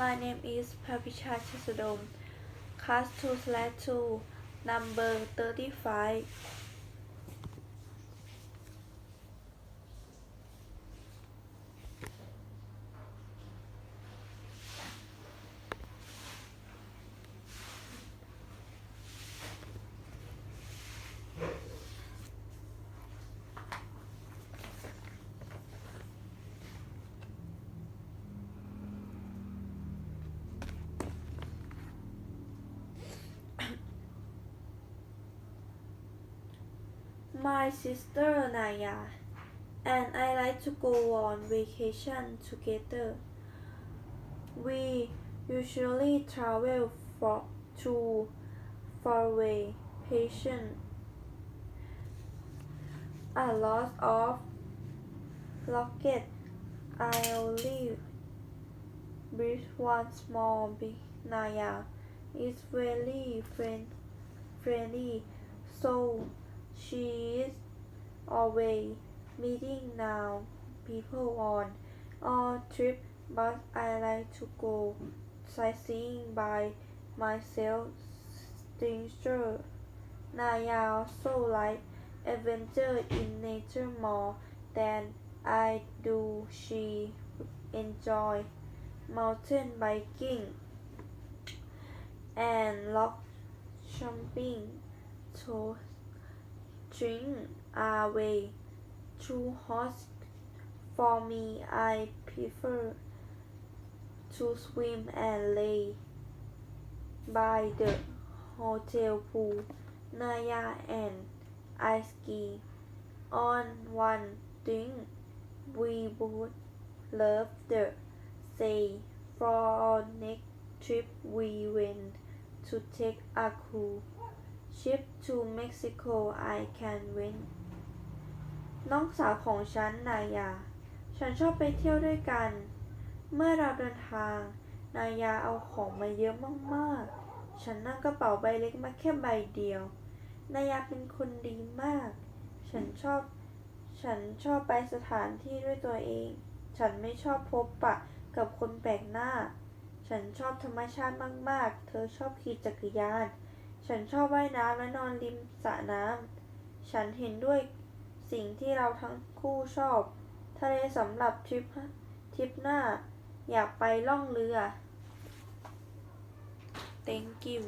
My name is Papicha Chesadom Class 2 slash 2 Number 35 My sister Naya and I like to go on vacation together. We usually travel for to faraway patient. A lot of rocket. I only with one small big Naya is very friend, friendly, so she is always meeting now people on all trip, but I like to go sightseeing by myself. Stranger Naya also like adventure in nature more than I do. She enjoy mountain biking and rock jumping. So drink are way too hot for me. I prefer to swim and lay by the hotel pool. Naya and I ski on one thing we both love the sea. For our next trip we went to take a cruise ship to Mexico I can win น้องสาวของฉันนายา ฉันชอบไปเที่ยวด้วยกัน เมื่อเราเดินทาง นายาเอาของมาเยอะมากๆ ฉันนั่งกระเป๋าใบเล็กมาแค่ใบเดียว นายาเป็นคนดีมาก ฉันชอบ ฉันชอบไปสถานที่ด้วยตัวเอง ฉันไม่ชอบพบปะกับคนแปลกหน้า ฉันชอบธรรมชาติมากๆ เธอชอบขี่จักรยาน ฉันชอบว่ายน้ำและนอนริมสระน้ำ ฉันเห็นด้วยสิ่งที่เราทั้งคู่ชอบ ทะเลสำหรับทริปทริปหน้า อยากไปล่องเรือ thank you